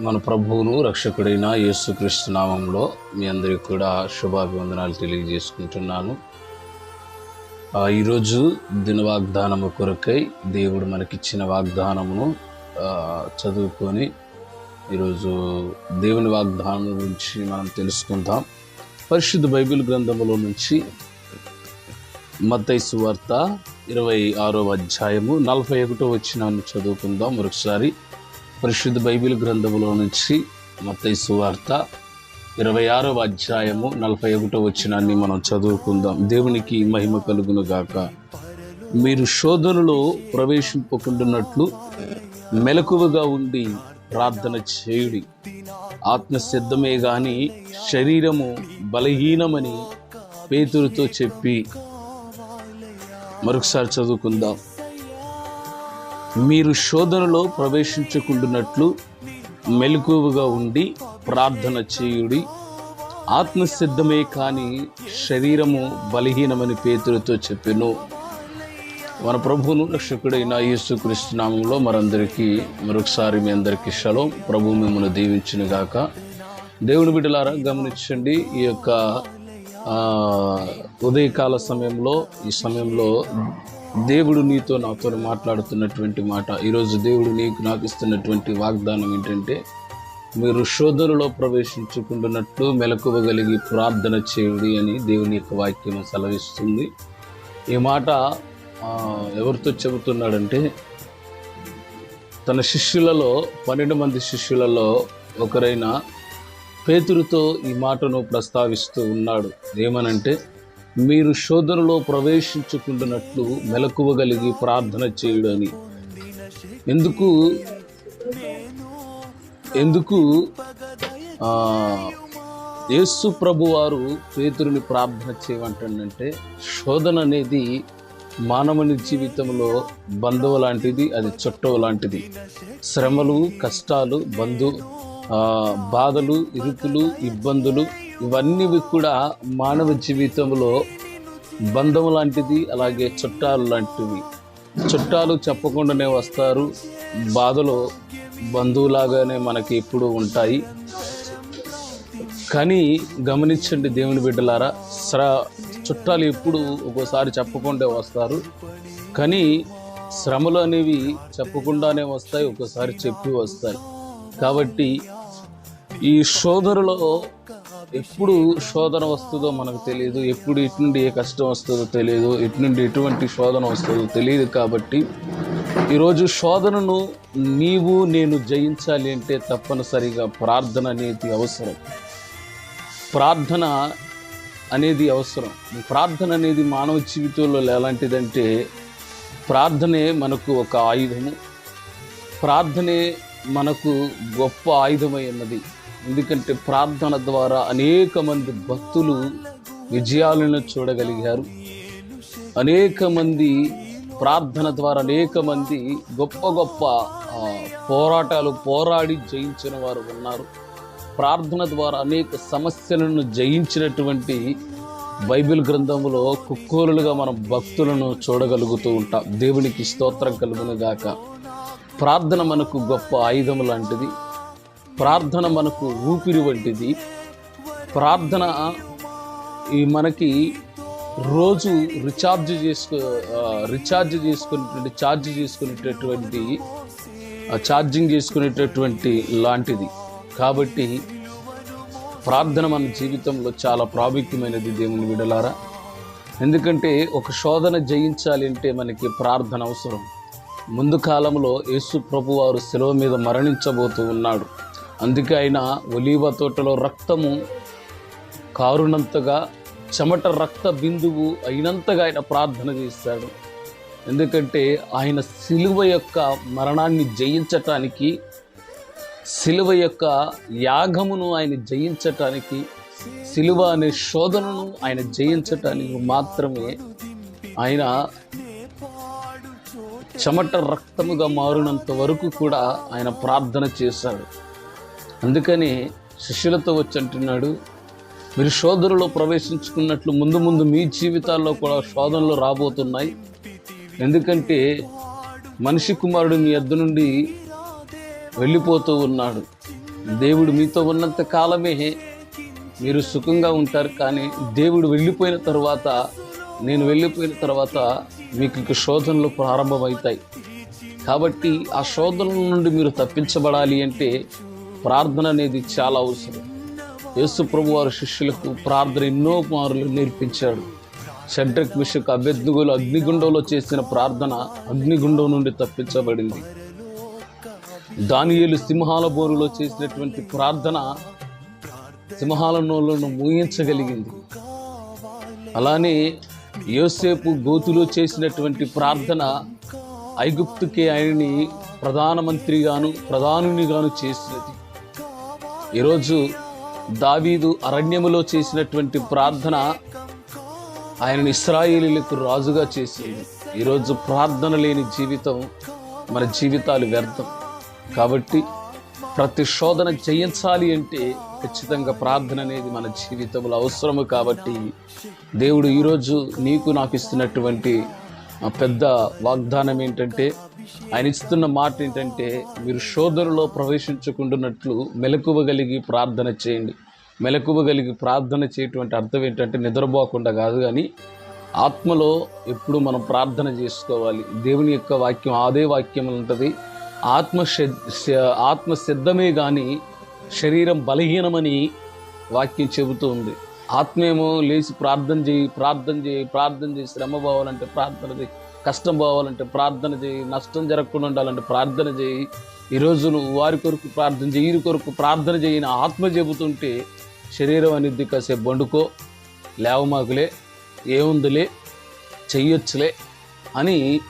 మన ప్రభువును రక్షకుడైన యేసుక్రీస్తు నామంలో మీ అందరికీ కూడా శుభాభివందనాలు తెలియజేసుకుంటున్నాను. ఈరోజు దిన వాగ్దానము కొరకై దేవుడు మనకిచ్చిన వాగ్దానమును చదువుకొని ఈరోజు దేవుని వాగ్దానం గురించి మనం తెలుసుకుందాం. పరిశుద్ధ బైబిల్ గ్రంథములో నుంచి మత్తైసు వార్త ఇరవై ఆరో అధ్యాయము నలభై ఒకటో వచ్చిన చదువుకుందాం. మరొకసారి పరిశుద్ధ బైబిల్ గ్రంథములో నుంచి మత్తయి సువార్త ఇరవై ఆరవ అధ్యాయము నలభై ఒకటో వచ్చినాన్ని మనం చదువుకుందాం. దేవునికి మహిమ కలుగును గాక. మీరు శోధనలో ప్రవేశింపకుండానట్లు మెలకువగా ఉండి ప్రార్థన చేయుడి. ఆత్మ సిద్ధమే గాని శరీరము బలహీనమని పేతురుతో చెప్పి మరొకసారి చదువుకుందాం. మీరు శోధనలో ప్రవేశించకుండానట్లు మెలకువగా ఉండి ప్రార్థన చేయుడి. ఆత్మసిద్ధమే కానీ శరీరము బలహీనమని పేతులతో చెప్పాను. మన ప్రభువును రక్షకుడైన యేసుక్రీస్తు నామంలో మరందరికీ మరొకసారి మీ అందరికీ శలం ప్రభు మిమ్మల్ని దీవించిన గాక. దేవుని బిడ్డలారా గమనించండి ఈ యొక్క ఉదయకాల సమయంలో ఈ సమయంలో దేవుడు నీతో నాతో మాట్లాడుతున్నటువంటి మాట. ఈరోజు దేవుడు నీకు నాకు ఇస్తున్నటువంటి వాగ్దానం ఏంటంటే మీరు శోధనలో ప్రవేశించుకుంటున్నట్లు మెలకువగలిగి ప్రార్థన చేయుడి అని దేవుని యొక్క వాక్యం సెలవిస్తుంది. ఈ మాట ఎవరితో చెబుతున్నాడంటే తన శిష్యులలో పన్నెండు మంది శిష్యులలో ఒకరైన పేతురుతో ఈ మాటను ప్రస్తావిస్తూ ఉన్నాడు. ఏమనంటే మీరు శోధనలో ప్రవేశించుకుంటున్నట్లు మెలకువగలిగి ప్రార్థన చేయడని. ఎందుకు? ఎందుకు? యేసు ప్రభు వారు పేతురుని ప్రార్థన చేయమంటాడంటే శోధన అనేది మానవుని జీవితంలో బంధువు లాంటిది అది చుట్టవు లాంటిది. శ్రమలు కష్టాలు బంధు బాధలు ఇరుకులు ఇబ్బందులు ఇవన్నీ కూడా మానవ జీవితంలో బంధం లాంటిది అలాగే చుట్టాలు లాంటివి. చుట్టాలు చెప్పకుండానే వస్తారు. బాధలో బంధువులాగానే మనకి ఎప్పుడు ఉంటాయి. కానీ గమనించండి దేవుని బిడ్డలారా శ్ర చుట్టాలు ఎప్పుడు ఒక్కోసారి చెప్పకుండా వస్తారు. కానీ శ్రమలు అనేవి చెప్పకుండానే వస్తాయి ఒక్కోసారి చెప్పి వస్తాయి. కాబట్టి ఈ సోదరులో ఎప్పుడు శోధన వస్తుందో మనకు తెలియదు ఎప్పుడు ఇటు నుండి ఏ కష్టం వస్తుందో తెలియదు ఇటు నుండి ఎటువంటి శోధన వస్తుందో తెలియదు కాబట్టి ఈరోజు శోధనను నీవు నేను జయించాలి అంటే తప్పనిసరిగా ప్రార్థన అనేది అవసరం. ప్రార్థన అనేది అవసరం. ప్రార్థన అనేది మానవ జీవితంలో ఎలాంటిదంటే ప్రార్థనే మనకు ఒక ఆయుధము. ప్రార్థనే మనకు గొప్ప ఆయుధమై ఉన్నది. ఎందుకంటే ప్రార్థన ద్వారా అనేక మంది భక్తులు విజయాలను చూడగలిగారు. అనేక మంది ప్రార్థన ద్వారా అనేక మంది గొప్ప గొప్ప పోరాటాలు పోరాడి జయించిన వారు ఉన్నారు. ప్రార్థన ద్వారా అనేక సమస్యలను జయించినటువంటి బైబిల్ గ్రంథంలో కుక్కోలుగా మనం భక్తులను చూడగలుగుతూ ఉంటాం. దేవునికి స్తోత్రం కలుగునుగాక ప్రార్థన మనకు గొప్ప ఆయుధం లాంటిది. ప్రార్థన మనకు ఊపిరి వంటిది. ప్రార్థన ఈ మనకి రోజు రీఛార్జ్ చేసుకో రీఛార్జ్ చేసుకునేటువంటి ఛార్జ్ చేసుకునేటటువంటి ఛార్జింగ్ చేసుకునేటటువంటి లాంటిది. కాబట్టి ప్రార్థన మన జీవితంలో చాలా ప్రాముఖ్యమైనది దేవుని విడలారా ఎందుకంటే ఒక శోధన జయించాలి అంటే మనకి ప్రార్థన అవసరం. ముందు కాలంలో యేసు ప్రభు వారు సెలవు మీద మరణించబోతూ ఉన్నాడు. అందుకే ఆయన ఒలీవ తోటలో రక్తము కారునంతగా చెమట రక్త బిందువు అయినంతగా ఆయన ప్రార్థన చేశాడు ఎందుకంటే ఆయన సిలువ యొక్క మరణాన్ని జయించటానికి సిలువ యొక్క యాగమును ఆయన జయించటానికి సిలువ అనే శోధనను ఆయన జయించటానికి మాత్రమే ఆయన చెమట రక్తముగా మారినంత వరకు కూడా ఆయన ప్రార్థన చేశాడు. అందుకని శిష్యులతో వచ్చి అంటున్నాడు మీరు శోధనలో ప్రవేశించుకున్నట్లు ముందు ముందు మీ జీవితాల్లో కూడా శోధనలు రాబోతున్నాయి. ఎందుకంటే మనిషి కుమారుడు మీ అద్దు నుండి వెళ్ళిపోతూ ఉన్నాడు. దేవుడు మీతో ఉన్నంత కాలమే మీరు సుఖంగా ఉంటారు. కానీ దేవుడు వెళ్ళిపోయిన తర్వాత నేను వెళ్ళిపోయిన తర్వాత మీకు శోధనలు ప్రారంభమవుతాయి. కాబట్టి ఆ శోధనల నుండి మీరు తప్పించబడాలి అంటే ప్రార్థన అనేది చాలా అవసరం. యేసు ప్రభు వారి శిష్యులకు ప్రార్థన ఎన్నో మార్లు నేర్పించాడు. షడ్రక్ మిషకు అభ్యర్థుగులు అగ్నిగుండంలో చేసిన ప్రార్థన అగ్నిగుండం నుండి తప్పించబడింది. దానియేలు సింహాల బోరులో చేసినటువంటి ప్రార్థన సింహాల నోళ్ళను మూయించగలిగింది. అలానే యోసేపు గోతులో చేసినటువంటి ప్రార్థన ఐగుప్తుకి ఆయనని ప్రధానమంత్రిగాను ప్రధానునిగాను చేసినది. ఈరోజు దావీదు అరణ్యములో చేసినటువంటి ప్రార్థన ఆయనని ఇస్రాయేలీలకు రాజుగా చేసింది. ఈరోజు ప్రార్థన లేని జీవితం మన జీవితాలు వ్యర్థం. కాబట్టి ప్రతి శోధన జయించాలి అంటే ఖచ్చితంగా ప్రార్థన అనేది మన జీవితంలో అవసరము కాబట్టి దేవుడు ఈరోజు నీకు నాకు ఇస్తున్నటువంటి పెద్ద వాగ్దానం ఏంటంటే ఆయన ఇస్తున్న మాట ఏంటంటే మీరు శోధనలో ప్రవేశించుకుంటున్నట్లు మెలకువగలిగి ప్రార్థన చేయండి. మెలకువగలిగి ప్రార్థన చేయటువంటి అర్థం ఏంటంటే నిద్రపోకుండా కాదు కానీ ఆత్మలో ఎప్పుడు మనం ప్రార్థన చేసుకోవాలి. దేవుని యొక్క వాక్యం అదే వాక్యం ఉంటుంది. ఆత్మ శ- ఆత్మ సిద్ధమే కానీ శరీరం బలహీనమని వాక్యం చెబుతూ ఉంది. ఆత్మేమో లేచి ప్రార్థన చేయి ప్రార్థన చేయి ప్రార్థన చేయి శ్రమ పోవాలంటే ప్రార్థన చేయి కష్టం పోవాలంటే ప్రార్థన చేయి నష్టం జరగకుండా ఉండాలంటే ప్రార్థన చేయి. ఈరోజు నువ్వు వారి కొరకు ప్రార్థన చేయి వీరి కొరకు ప్రార్థన చేయి నా ఆత్మ చెబుతుంటే శరీరం అనేది కాసేపు బండుకో లేవమాకులే ఏముందిలే చెయ్యొచ్చులే అని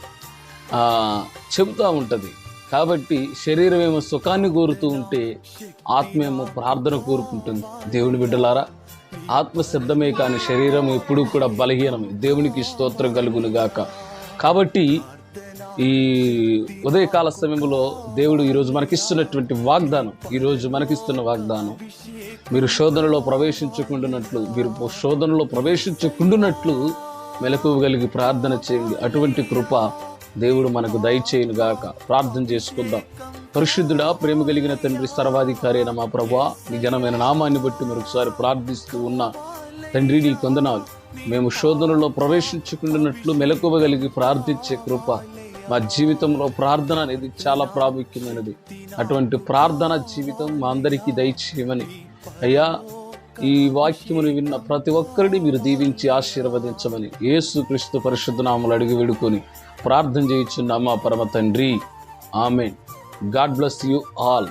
చెబుతూ ఉంటుంది. కాబట్టి శరీరం ఏమో సుఖాన్ని కోరుతూ ఉంటే ఆత్మ ఏమో ప్రార్థన కోరుకుంటుంది. దేవుని బిడ్డలారా ఆత్మ శబ్దమే కానీ శరీరం ఎప్పుడూ కూడా బలహీనమే. దేవునికి స్తోత్రం కలుగును గాక. కాబట్టి ఈ ఉదయకాల సమయంలో దేవుడు ఈరోజు మనకిస్తున్నటువంటి వాగ్దానం ఈరోజు మనకిస్తున్న వాగ్దానం మీరు శోధనలో ప్రవేశించకుండానట్లు మీరు శోధనలో ప్రవేశించకుండానట్లు మెలకువగలిగి ప్రార్థన చేయండి. అటువంటి కృప దేవుడు మనకు దయచేయను గాక ప్రార్థన చేసుకుందాం. పరిశుద్ధుడా ప్రేమ కలిగిన తండ్రి సర్వాధికారి అయిన మా ప్రభా నీ ఘనమైన నామాన్ని బట్టి మరొకసారి ప్రార్థిస్తూ ఉన్న. తండ్రి నీ కొందనాలు మేము శోధనలో ప్రవేశించుకుంటున్నట్లు మెలకువగలిగి ప్రార్థించే కృప మా జీవితంలో ప్రార్థన అనేది చాలా ప్రాముఖ్యమైనది. అటువంటి ప్రార్థన జీవితం మా అందరికీ దయచేయమని. అయ్యా ఈ వాక్యమును విన్న ప్రతి ఒక్కరిని మీరు దీవించి ఆశీర్వదించమని. యేసు క్రీస్తు పరిశుద్ధ నామలు అడిగి వేడుకొని ప్రార్థన చేయించున్నామా పరమ తండ్రి? ఆమె గాడ్ బ్లెస్ యూ ఆల్.